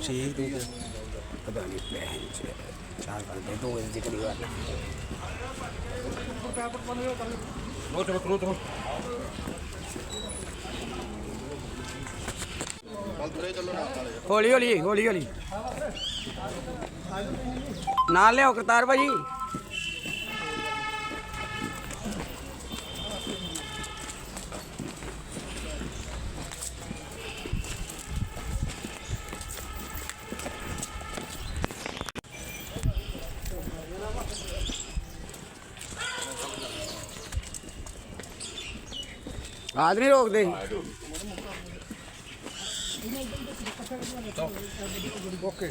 ਠੀਕ ਠੀਕ ਪਤਾ ਨਹੀਂ ਭੈਣ ਚ ਚਾਰ ਘੰਟੇ ਦੋ ਵਜੇ ਦੀ ਕਰੀਬ ਆ ਹੌਲੀ ਹੌਲੀ ਹੌਲੀ ਹੌਲੀ। ਨਾਲ ਲਿਓ ਕਰਤਾਰ ਭਾਜੀ। ਆਦ ਨਹੀਂ ਰੋਕਦੇ। ਓਕੇ।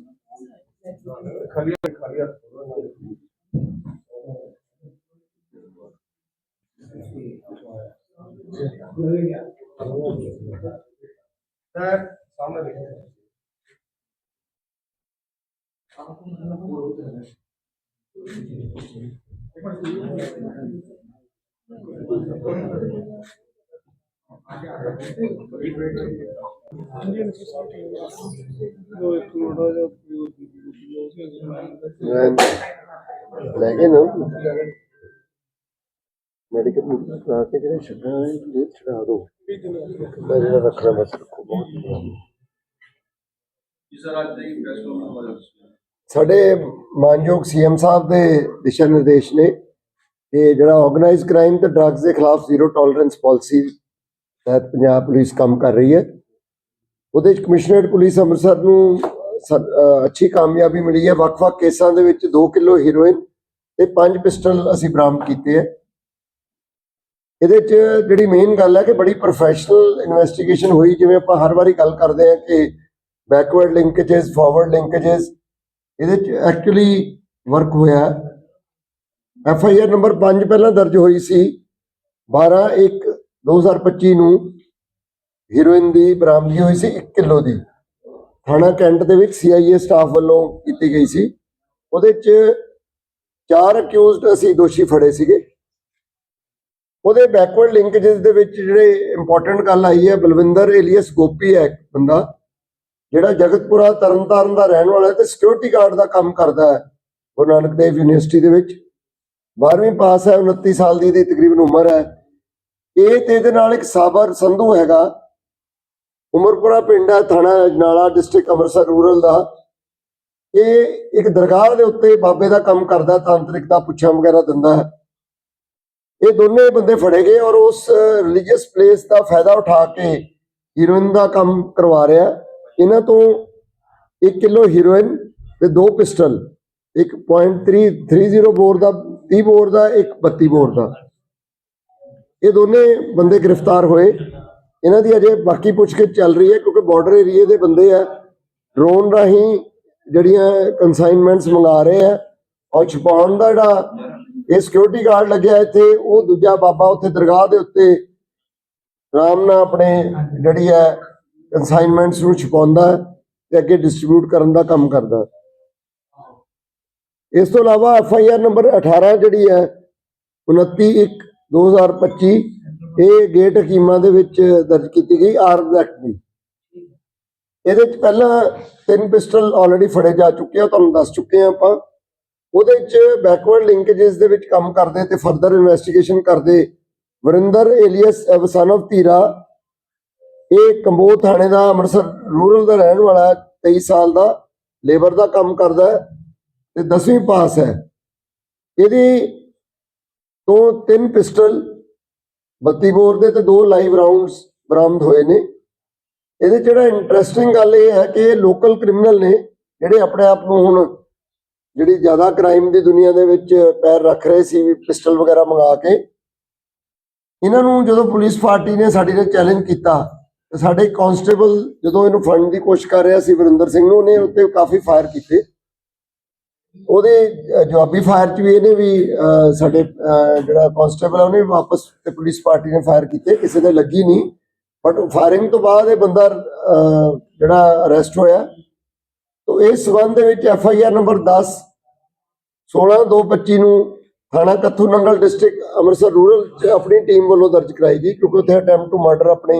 স্যার সামনে দেখে लेकिन ਮੈਡੀਕਲ ਕਰਾ ਕੇ ਜਿਹੜੇ ਛੱਡਣਾ ਹੈ ਇਹ ਛਡਾ ਦੋ ਮੈਂ ਜਿਹੜਾ ਰੱਖਣਾ ਬਸ ਰੱਖੋ ਬਹੁਤ ਸਾਡੇ ਮਾਨਯੋਗ ਸੀਐਮ ਸਾਹਿਬ ਦੇ ਦਿਸ਼ਾ ਨਿਰਦੇਸ਼ ਨੇ ਕਿ ਜਿਹੜਾ ਆਰਗੇਨਾਈਜ਼ਡ ਕ੍ਰਾਈਮ ਤੇ ਡਰੱਗਸ ਦੇ ਖਿਲਾਫ ਜ਼ੀਰੋ ਟੋਲਰੈਂਸ ਪਾਲਿਸੀ ਤਹਿਤ ਪੰਜਾਬ ਪੁਲਿਸ ਕੰਮ ਕਰ ਰਹੀ ਹੈ। ਉਹਦੇ ਚ ਕਮਿਸ਼ਨਰੇਟ ਪੁਲਿਸ ਅੰਮ੍ਰਿਤਸਰ ਨੂੰ ਅੱਛੀ ਕਾਮਯਾਬੀ ਮਿਲੀ ਹੈ। ਵੱਖ-ਵੱਖ ਕੇਸਾਂ ਦੇ ਵਿੱਚ 2 ਕਿਲੋ ਹੀਰੋਇਨ ਤੇ 5 ਪਿਸਟਲ ਅਸੀਂ ਬਰਾਮਦ ਕੀਤੇ ਹੈ। ਇਹਦੇ 'ਚ ਜਿਹੜੀ ਮੇਨ ਗੱਲ ਹੈ ਕਿ ਬੜੀ ਪ੍ਰੋਫੈਸ਼ਨਲ ਇਨਵੈਸਟੀਗੇਸ਼ਨ ਹੋਈ, ਜਿਵੇਂ ਆਪਾਂ ਹਰ ਵਾਰੀ ਗੱਲ ਕਰਦੇ ਹਾਂ ਕਿ ਬੈਕਵਰਡ ਲਿੰਕੇजेस ਫਾਰਵਰਡ ਲਿੰਕੇजेस ਇਹਦੇ 'ਚ ਐਕਚੁਅਲੀ ਵਰਕ ਹੋਇਆ। ਐਫ ਆਈ ਆਰ ਨੰਬਰ 5 ਪਹਿਲਾਂ ਦਰਜ ਹੋਈ ਸੀ 12 1 2025 ਨੂੰ ਹੀਰੋਇਨ ਦੀ ਬਰਾਮਦੀ ਹੋਈ ਸੀ 1 ਕਿਲੋ ਦੀ। ਥਾਣਾ ਕੈਂਟ ਦੇ ਵਿੱਚ ਸੀਆਈਏ ਸਟਾਫ ਵੱਲੋਂ ਕੀਤੀ ਗਈ ਸੀ। ਉਹਦੇ 'ਚ ਚਾਰ ਅਕਿਊਜ਼ਡ ਅਸੀਂ ਦੋਸ਼ੀ ਫੜੇ ਸੀਗੇ। ਉਹਦੇ ਬੈਕਵਰਡ ਲਿੰਕੇजेस ਦੇ ਵਿੱਚ ਜਿਹੜੇ ਇੰਪੋਰਟੈਂਟ ਗੱਲ ਆਈ ਹੈ, ਬਲਵਿੰਦਰ ਏਲੀਅਸ ਗੋਪੀ ਹੈ ਇੱਕ ਬੰਦਾ, ਜਿਹੜਾ ਜਗਤਪੁਰਾ ਤਰਨਤਾਰਨ ਦਾ ਰਹਿਣ ਵਾਲਾ ਹੈ ਤੇ ਸਿਕਿਉਰਿਟੀ ਗਾਰਡ ਦਾ ਕੰਮ ਕਰਦਾ ਹੈ ਗੁਰੂ ਨਾਨਕ ਦੇਵ ਯੂਨੀਵਰਸਿਟੀ ਦੇ ਵਿੱਚ। 12ਵੀਂ ਪਾਸ ਹੈ 29 ਸਾਲ ਦੀ ਇਹਦੀ ਤਕਰੀਬਨ ਉਮਰ ਹੈ। ਇਹ ਤੇ ਇਹਦੇ ਨਾਲ ਇੱਕ ਸਾਬਰ ਸੰਧੂ ਹੈਗਾ। ਉਮਰਪੁਰਾ ਪਿੰਡ ਹੈ, ਥਾਣਾ ਅਜਨਾਲਾ ਡਿਸਟ੍ਰਿਕਟ ਅੰਮ੍ਰਿਤਸਰ ਰੂਰਲ ਦਾ। ਇਹ ਇੱਕ ਦਰਗਾਹ ਦੇ ਉੱਤੇ ਬਾਬੇ ਦਾ ਕੰਮ ਕਰਦਾ, ਤਾਂਤਰਿਕ ਦਾ ਪੁੱਛਾਂ ਵਗੈਰਾ ਦਿੰਦਾ ਹੈ। ਇਹ ਦੋਨੇ ਬੰਦੇ ਫੜੇ ਗਏ ਔਰ ਉਸ ਰਿਲੀਜੀਅਸ ਪਲੇਸ ਦਾ ਫਾਇਦਾ ਉਠਾ ਕੇ ਹੀਰੋਇਨ ਦਾ ਕੰਮ ਕਰਵਾ ਰਿਹਾ। ਇਹਨਾਂ ਤੋਂ 1 ਕਿਲੋ ਹੀਰੋਇਨ ਤੇ ਦੋ ਪਿਸਟਲ ਇੱਕ .330 ਬੋਰ ਦਾ 30 ਬੋਰ ਦਾ, ਇੱਕ 32 ਬੋਰ ਦਾ। ਇਹ ਦੋਨੇ ਬੰਦੇ ਗ੍ਰਿਫਤਾਰ ਹੋਏ। ਇਹਨਾਂ ਦੀ ਅਜੇ ਬਾਕੀ ਪੁੱਛਗਿੱਛ ਚੱਲ ਰਹੀ ਹੈ ਕਿਉਂਕਿ ਬਾਰਡਰ ਏਰੀਏ ਦੇ ਬੰਦੇ ਆ। ਡਰੋਨ ਰਾਹੀਂ ਜਿਹੜੀਆਂ ਕਨਸਾਈਨਮੈਂਟਸ ਮੰਗਾ ਰਹੇ ਆ। ਔਰ ਛੁਪਾਉਣ ਦਾ ਜਿਹੜਾ ਇਹ ਸਿਕਿਉਰਿਟੀ ਗਾਰਡ ਲੱਗਿਆ ਇੱਥੇ ਉਹ ਦੂਜਾ ਬਾਬਾ ਉੱਥੇ ਦਰਗਾਹ ਦੇ ਉੱਤੇ ਆਰਾਮ ਨਾਲ ਆਪਣੇ ਜਿਹੜੀ ਹੈ ਕਨਸਾਈਨਮੈਂਟਸ ਨੂੰ ਛੁਪਾਉਂਦਾ ਤੇ ਅੱਗੇ ਡਿਸਟ੍ਰੀਬਿਊਟ ਕਰਨ ਦਾ ਕੰਮ ਕਰਦਾ। ਇਸ ਤੋਂ ਇਲਾਵਾ ਐਫ ਆਈ ਆਰ ਨੰਬਰ 18 ਜਿਹੜੀ ਹੈ 29 1 2025 ਇਹ ਗੇਟ ਹਕੀਮਾਂ ਦੇ ਵਿੱਚ ਦਰਜ ਕੀਤੀ ਗਈ ਆਰਮਸ ਐਕਟ ਦੀ। ਇਹਦੇ ਚ ਪਹਿਲਾਂ ਤਿੰਨ ਪਿਸਟਲ ਆਲਰੇਡੀ ਫੜੇ ਜਾ ਚੁੱਕੇ ਆ ਤੁਹਾਨੂੰ ਦੱਸ ਚੁੱਕੇ ਆ ਆਪਾਂ। ਉਹਦੇ ਚ ਬੈਕਵਰਡ ਲਿੰਕੇजेस ਦੇ ਵਿੱਚ ਕੰਮ ਕਰਦੇ ਤੇ ਫਰਦਰ ਇਨਵੈਸਟੀਗੇਸ਼ਨ ਕਰਦੇ। Varinder alias son of Dhira, ਇਹ ਕੰਬੋਹ ਥਾਣੇ ਦਾ ਅੰਮ੍ਰਿਤਸਰ ਰੂਰਲ ਦਾ ਰਹਿਣ ਵਾਲਾ ਹੈ 23 ਸਾਲ ਦਾ ਲੇਬਰ ਦਾ ਕੰਮ ਕਰਦਾ ਹੈ ਤੇ 10ਵੀਂ ਪਾਸ ਹੈ। ਇਹਦੀ ਤੋਂ ਤਿੰਨ ਪਿਸਟਲ 32 ਬੋਰ ਦੇ ਤੇ ਦੋ ਲਾਈਵ ਰਾਉਂਡਸ ਬਰਾਮਦ ਹੋਏ ਨੇ। ਇਹਦੇ 'ਚ ਜਿਹੜਾ ਇੰਟਰਸਟਿੰਗ ਗੱਲ ਇਹ ਹੈ ਕਿ ਇਹ ਲੋਕਲ ਕ੍ਰਿਮੀਨਲ ਨੇ, ਜਿਹੜੇ ਆਪਣੇ ਆਪ ਨੂੰ ਹੁਣ ਜਿਹੜੀ ਜ਼ਿਆਦਾ ਕ੍ਰਾਈਮ ਦੀ ਦੁਨੀਆ ਦੇ ਵਿੱਚ ਪੈਰ ਰੱਖ ਰਹੇ ਸੀ ਵੀ ਪਿਸਟਲ ਵਗੈਰਾ ਮੰਗਾ ਕੇ ਇਹਨਾਂ ਨੂੰ ਜਦੋਂ ਪੁਲਿਸ ਪਾਰਟੀ ਨੇ ਸਾਡੇ ਨੇ ਚੈਲੰਜ ਕੀਤਾ ਤੇ ਸਾਡੇ ਕਾਂਸਟੇਬਲ ਜਦੋਂ ਇਹਨੂੰ ਫੜਨ ਦੀ ਕੋਸ਼ਿਸ਼ ਕਰ ਰਿਹਾ ਸੀ ਵਰਿੰਦਰ ਸਿੰਘ ਨੂੰ ਉਹਨੇ ਉੱਤੇ ਕਾਫੀ ਫਾਇਰ ਕੀਤੇ। ਉਹਦੇ ਜਵਾਬੀ ਫਾਇਰ ਚ ਵੀ ਇਹਨੇ ਵੀ ਅਹ, ਸਾਡੇ ਜਿਹੜਾ ਕਾਂਸਟੇਬਲ ਹੈ ਉਹਨੇ ਵੀ ਵਾਪਸ ਤੇ ਪੁਲਿਸ ਪਾਰਟੀ ਨੇ ਫਾਇਰ ਕੀਤੇ ਕਿਸੇ ਦੇ ਲੱਗੀ ਨਹੀਂ। ਬਟ ਫਾਇਰਿੰਗ ਤੋਂ ਬਾਅਦ ਇਹ ਬੰਦਾ ਅਹ, ਜਿਹੜਾ ਅਰੈਸਟ ਹੋਇਆ ਤੋ ਇਸ ਸਬੰਧ ਦੇ ਵਿੱਚ ਐਫ ਆਈ ਆਰ ਨੰਬਰ 10 16225 ਨੂੰ ਥਾਣਾ ਕੱਥੂ ਨੰਗਲ ਡਿਸਟ੍ਰਿਕਟ ਅੰਮ੍ਰਿਤਸਰ ਰੂਰਲ ਆਪਣੀ ਟੀਮ ਵੱਲੋਂ ਦਰਜ ਕਰਾਈ ਗਈ ਕਿਉਂਕਿ ਉੱਥੇ ਅਟੈਂਪਟ ਟੂ ਮਰਡਰ ਆਪਣੀ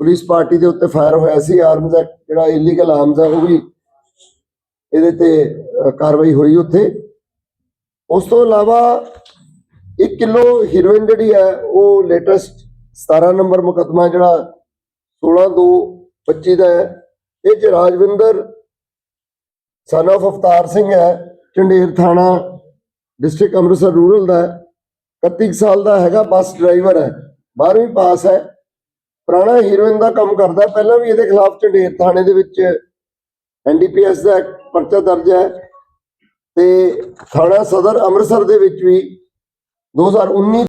ਪੁਲਿਸ ਪਾਰਟੀ ਦੇ ਉੱਤੇ ਫਾਇਰ ਹੋਇਆ ਸੀ। ਆਰਮਸ ਐਕਟ ਜਿਹੜਾ ਇਲੀਗਲ ਆਰਮਸ ਹੈ ਉਹ ਵੀ ਇਹਦੇ ਤੇ ਕਾਰਵਾਈ ਹੋਈ ਉੱਥੇ। ਉਸ ਤੋਂ ਇਲਾਵਾ 1 ਕਿਲੋ ਹੀਰੋਇਨ ਜਿਹੜੀ ਹੈ, ਉਹ ਲੇਟੈਸਟ 17 ਨੰਬਰ ਮੁਕੱਦਮਾ ਜਿਹੜਾ 16 2 25 ਦਾ ਹੈ, ਇਹ ਚ ਰਾਜਵਿੰਦਰ ਸਨ of ਅਵਤਾਰ ਸਿੰਘ ਹੈ ਝੰਡੇਰ ਥਾਣਾ ਡਿਸਟ੍ਰਿਕਟ ਅੰਮ੍ਰਿਤਸਰ ਰੂਰਲ ਦਾ ਹੈ 31 ਸਾਲ ਦਾ ਹੈਗਾ, ਬੱਸ ਡਰਾਈਵਰ ਹੈ 12ਵੀਂ ਪਾਸ ਹੈ, ਪੁਰਾਣਾ ਹੀਰੋਇਨ ਦਾ ਕੰਮ ਕਰਦਾ ਪਹਿਲਾਂ ਵੀ ਇਹਦੇ ਖਿਲਾਫ ਝੰਡੇਰ ਥਾਣੇ ਦੇ ਵਿੱਚ ਐਨਡੀਪੀਐਸ ਦਾ ਇੱਕ ਪਰਚਾ ਦਰਜ ਹੈ ਤੇ ਥਾਣਾ ਸਦਰ ਅੰਮ੍ਰਿਤਸਰ ਦੇ ਵਿੱਚ ਵੀ 2019